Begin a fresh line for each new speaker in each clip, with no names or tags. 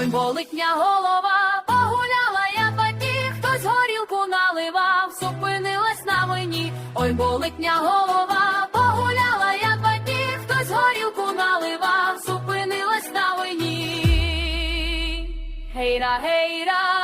ой. Болить мя голова, погуляла я по ті, хтось горілку наливав, зупинилась на мені, ой болить мя голова, погуляла я по ті, хтось горілку наливав, зупинилась на мені. Гейра, гейра,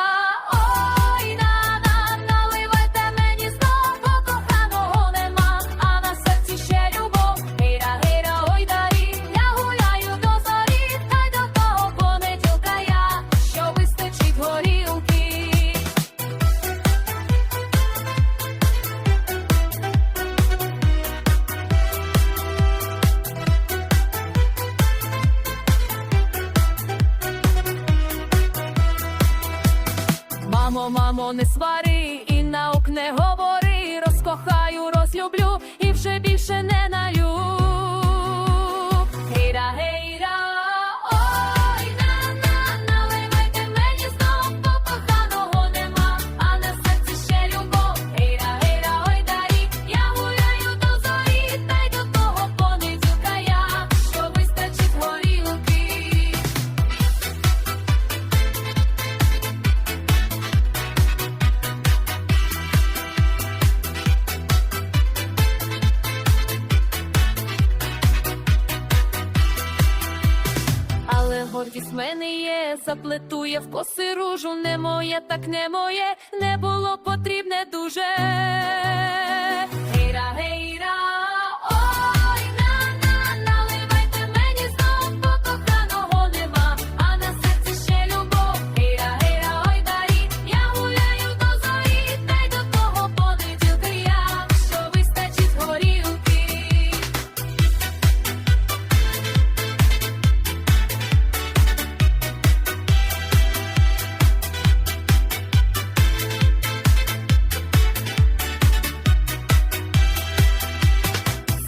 Мамо, мамо, не свари і наук не говори, розкохаю, розлюблю і вже більше не гордість мене є, заплетує в коси ружу, не моє, так не моє, не було потрібне дуже.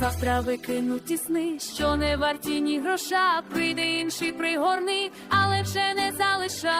Завтра викину ті сни, що не варті ні гроша, прийде інший пригорний, але вже не залишай.